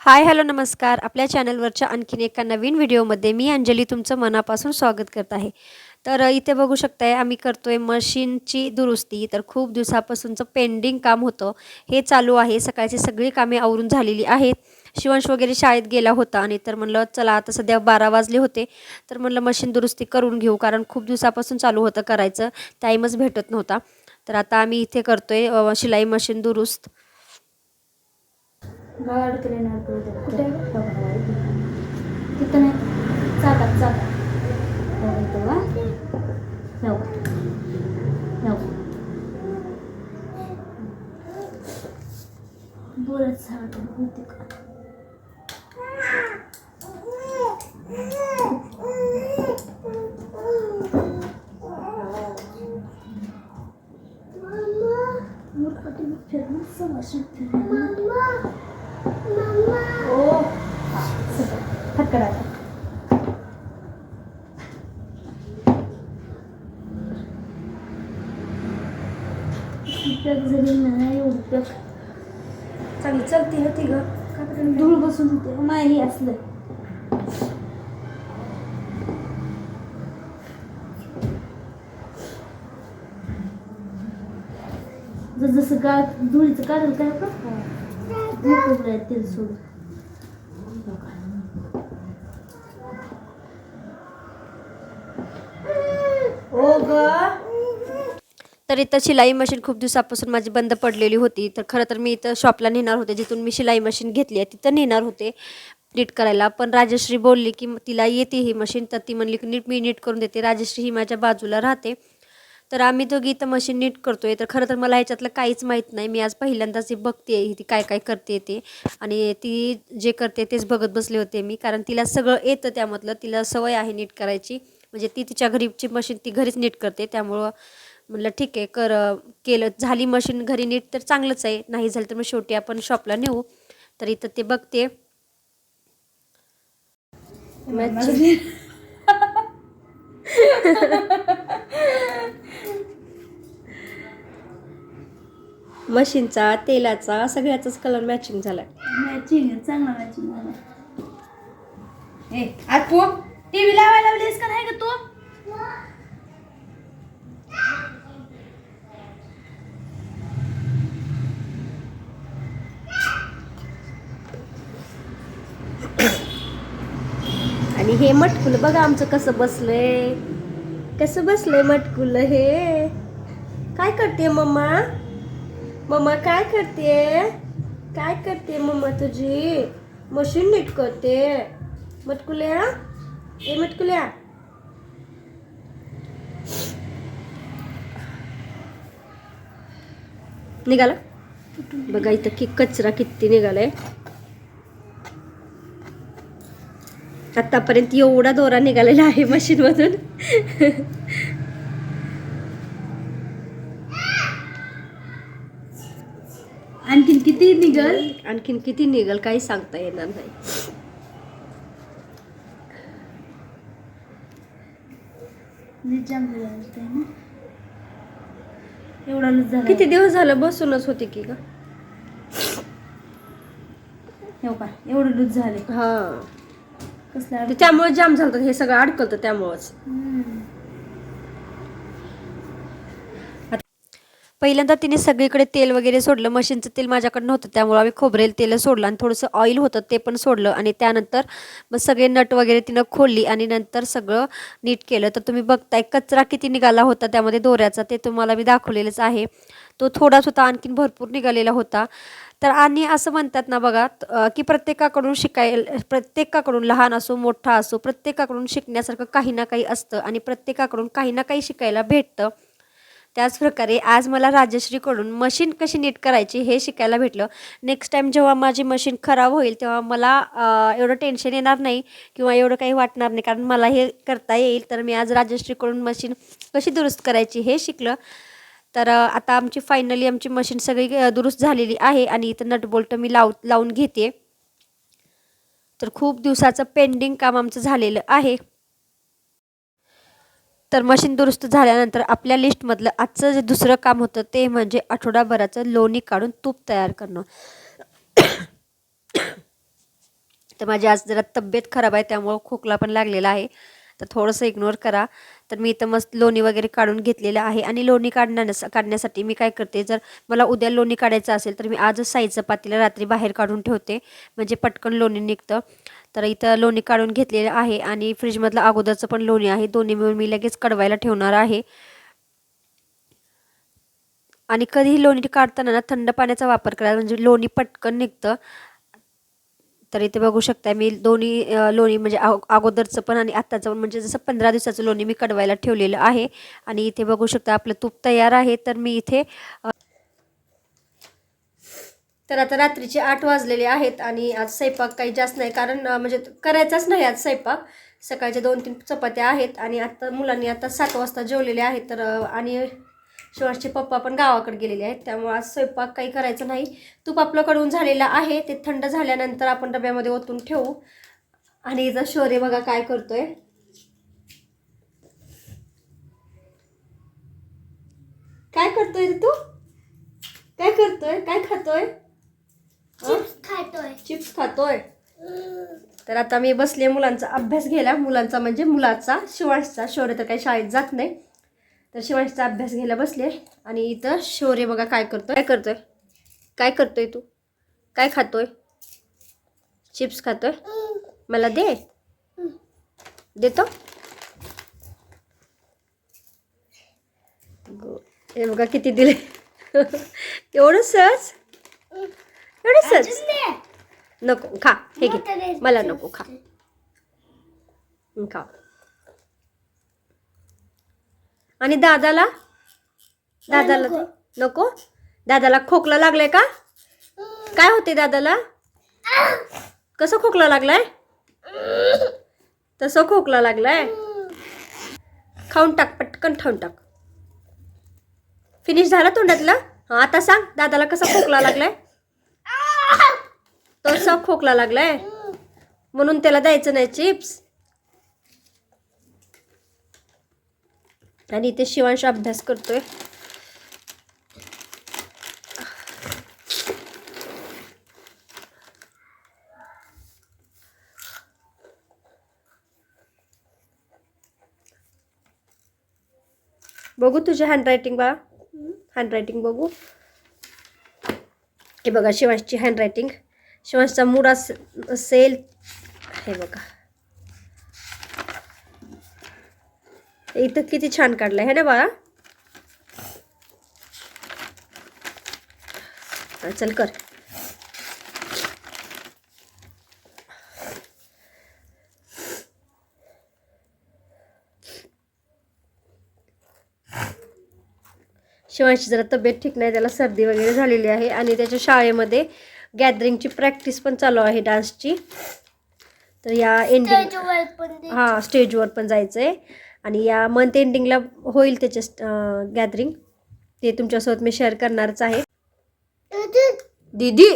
Hi hello नमस्कार. आपल्या चॅनलवरच्या आणखीन एका नवीन व्हिडिओमध्ये मी अंजली तुमचं मनापासून स्वागत करत आहे. तर इथे बघू शकताय आम्ही करतोय मशीनची दुरुस्ती. तर खूप दिवसापासूनचं पेंडिंग काम होतं. हे चालू आहे. सकाळची सगळी कामे आवरून झालेली आहेत. शिवंश वगैरे शाळेत गेला होता आणि तर म्हणलं चला आता सध्या बारा वाजले होते. तर म्हणलं मशीन दुरुस्ती करून घेऊ. कारण खूप दिवसापासून चालू होतं करायचं. टाईमच भेटत नव्हता. तर आता आम्ही इथे करतोय शिलाई मशीन दुरुस्त. गाड करेन कुठे तिथं नाही चाकात चाकात इथं वा जाऊ जाऊ बोलत सांगतो होते का मूर्खटी फिरणं समजून फिरणं ओ हा सगळं फटकडा उपयोग जरी नाही उपयोग चांगली चलती होती ग धूळ बसून होते माही असलं जस जसं का धुळीचं काढलं काय का तेल सोडून ओ ग तर इथं शिलाई मशीन खूप दिवसापासून माझी बंद पडलेली होती. तर खरं तर मी इथं शॉपला नेणार होते. जिथून मी शिलाई मशीन घेतली आहे तिथं नेणार होते नीट करायला. पण राजश्री बोलली की तिला येते ही मशीन. तर ती म्हणली की नीट मी नीट करून देते. राजश्री ही माझ्या बाजूला राहते. तर आम्ही दोघी इथं मशीन नीट करतोय. तर खरं तर मला ह्याच्यातलं काहीच माहीत नाही. मी आज पहिल्यांदाच हे बघते ती काय काय करते ते. आणि ती जे करते तेच बघत बसले होते मी. कारण तिला सगळं येतं त्यामधलं. तिला सवय आहे नीट करायची. म्हणजे ती तिच्या घरीची मशीन ती घरीच नीट करते. त्यामुळं म्हणलं ठीक आहे कर. केलं झाली मशीन घरी नीट तर चांगलंच आहे. नाही झालं तर मग शेवटी आपण शॉपला नेऊ. तर इथं ते बघते. मशीनचा तेलाचा सगळ्याचाच कलर मॅचिंग झालाय. मॅचिंग चांगला मॅचिंग झाला ए आज तू टी व्ही लावायला लावलीस का नाही का तू? आणि हे मटकुल बघा आमचं कसं बसलंय. कसं बसलंय मटकुल हे? काय करते मम्मा? मम्मा काय करते? काय करते मम्मा तुझी? मशीन नीट करते. मटकुल्या? ए मटकुल्या. निघाला? बघा इथं की कचरा किती निघालाय. आतापर्यंत एवढा दोरा निघालेला आहे मशीन आणखीन किती निघल? आणखीन किती निघल काही सांगता येणार नाही. एवढा झाला. किती दिवस झालं बसूनच होते की का हो का एवढं लूज झाले. हा. कसला त्यामुळे जाम झालं. हे सगळं अडकलतं त्यामुळंच. पहिल्यांदा तिने सगळीकडे तेल वगैरे सोडलं. मशीनचं तेल माझ्याकडे नव्हतं. त्यामुळं आम्ही खोबरेल तेल सोडलं आणि थोडंसं ऑइल होतं ते पण सोडलं. आणि त्यानंतर मग सगळे नट वगैरे तिनं खोलली आणि नंतर सगळं नीट केलं. तर तुम्ही बघताय कचरा किती निघाला होता त्यामध्ये दोऱ्याचा ते तुम्हाला मी दाखवलेलंच आहे. तो थोडाच होता आणखीन भरपूर निघालेला होता. तर आणि असं म्हणतात ना बघा की प्रत्येकाकडून शिकायला प्रत्येकाकडून लहान असो मोठा असो प्रत्येकाकडून शिकण्यासारखं काही ना काही असतं. आणि प्रत्येकाकडून काही ना काही शिकायला भेटतं. त्याचप्रकारे आज मला राजश्रीकडून मशीन कशी नीट करायची हे शिकायला भेटलं. नेक्स्ट टाईम जेव्हा माझी मशीन खराब होईल तेव्हा मला एवढं टेन्शन येणार नाही किंवा एवढं काही वाटणार नाही. कारण मला हे करता येईल. तर मी आज राजश्रीकडून मशीन कशी दुरुस्त करायची हे शिकलं. तर आता आमची फायनली आमची मशीन सगळी दुरुस्त झालेली आहे आणि इथं नटबोल्ट मी लाव लावून घेते. तर खूप दिवसाचं पेंडिंग काम आमचं झालेलं आहे. तर मशीन दुरुस्त झाल्यानंतर आपल्या लिस्टमधलं आजचं जे दुसरं काम होतं ते म्हणजे आठवडाभराचं लोणी काढून तूप तयार करणं. तर माझी आज जरा तब्येत खराब आहे त्यामुळं खोकला पण लागलेला आहे. तर थोडंसं इग्नोर करा. तर मी इथं मस्त लोणी वगैरे काढून घेतलेलं आहे. आणि लोणी काढण्यास काढण्यासाठी मी काय करते जर मला उद्या लोणी काढायचं असेल तर मी आजच साईचं पातीला रात्री बाहेर काढून ठेवते. म्हणजे पटकन लोणी निघतं. तर इथं लोणी काढून घेतलेलं आहे आणि फ्रीजमधलं अगोदरचं पण लोणी आहे. दोन्ही मिळून मी लगेच कडवायला ठेवणार आहे. आणि कधीही लोणी काढताना ना थंड पाण्याचा वापर करा म्हणजे लोणी पटकन निघतं. तर इथे बघू शकता मी दोन्ही लोणी म्हणजे अगोदरचं पण आणि आत्ताचं पण म्हणजे जसं पंधरा दिवसाचं लोणी मी कडवायला ठेवलेलं आहे. आणि इथे बघू शकता आपलं तूप तयार आहे. तर मी इथे तर आता रात्रीचे आठ वाजलेले आहेत आणि आज स्वयंपाक काही जास्त नाही कारण म्हणजे करायचाच नाही आज स्वयंपाक. सकाळच्या दोन तीन चपात्या आहेत आणि आता मुलांनी आता सात वाजता जेवलेले आहेत तर आणि शिवासचे पप्पा पण गावाकडे गेलेले आहेत त्यामुळे आज स्वयंपाक काही करायचं नाही. तूप आपलं कडून झालेलं आहे ते थंड झाल्यानंतर आपण डब्यामध्ये ओतून ठेवू. आणि इथं शौर्य बघा काय करतोय. काय करतोय रे तू? काय करतोय? काय खातोय? चिप्स खातोय. चिप्स खातोय. तर आता मी बसले मुलांचा अभ्यास घ्यायला. मुलांचा म्हणजे मुलाचा शिवांशचा. शौर्य तर काही शाळेत जात नाही. तर शिवांशचा अभ्यास घ्यायला बसले आणि इथं शौर्य बघा काय करतोय. काय करतोय? काय करतोय तू? काय खातोय? चिप्स खातोय? मला दे. देतो. हे बघा किती दिले. एवढं सहज? एवढं सहज नको खा. हे घे. मला नको खा. खा. आणि दादाला? दादाला. नको. दादाला खोकला लागलाय का? काय होते दादाला? कसं खोकला लागलाय? तसं खोकला लागलाय. खाऊन टाक पटकन खाऊन टाक. फिनिश झालं तोंडातलं? हा आता सांग दादाला कसा खोकला लागलाय? तसा खोकला लागलाय? म्हणून त्याला द्यायचं नाही चिप्स. आणि इथे शिवांश अभ्यास करतोय. बघू तुझे हँडरायटिंग बा. हँडरायटिंग बघू. हे बघा शिवांशची हँडरायटिंग शिवांशचा मूड अस असेल हे बघा इथं किती छान काढलंय आहे ना बाळा चल कर शिवांशी जरा तब्येत ठीक नाही त्याला सर्दी वगैरे झालेली आहे आणि त्याच्या शाळेमध्ये गॅदरिंगची प्रॅक्टिस पण चालू आहे डान्सची. तर या एंडिंग हां स्टेजवर पण जायचं आहे आणि या मंथ एंडिंगला होईल त्याचे गॅदरिंग ते तुमच्यासोबत मी शेअर करणारच आहे. दीदी.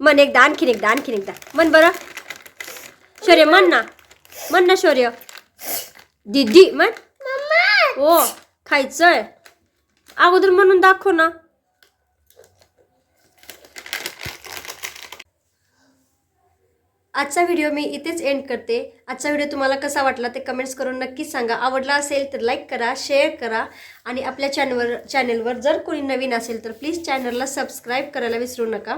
मन एकदा आणखीन एकदा आणखीन एकदा. मन बरं. शौर्य म्हण ना. म्हण ना शौर्य. दीदी म्हण हो खायचंय. अगोदर म्हणून दाखव ना. आजचा व्हिडिओ मी इथेच एंड करते. आजचा व्हिडिओ तुम्हाला कसा वाटला ते कमेंट्स करून नक्कीच सांगा. आवडला असेल तर लाईक करा शेअर करा आणि आपल्या चॅनलवर चॅनलवर जर कोणी नवीन असेल तर प्लीज चॅनलला सबस्क्राईब करायला विसरू नका.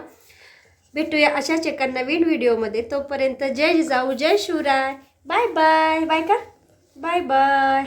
भेटूया अशाच एका नवीन व्हिडिओमध्ये तोपर्यंत जय जिजाऊ जय शिवराय. बाय बाय बाय का? Bye bye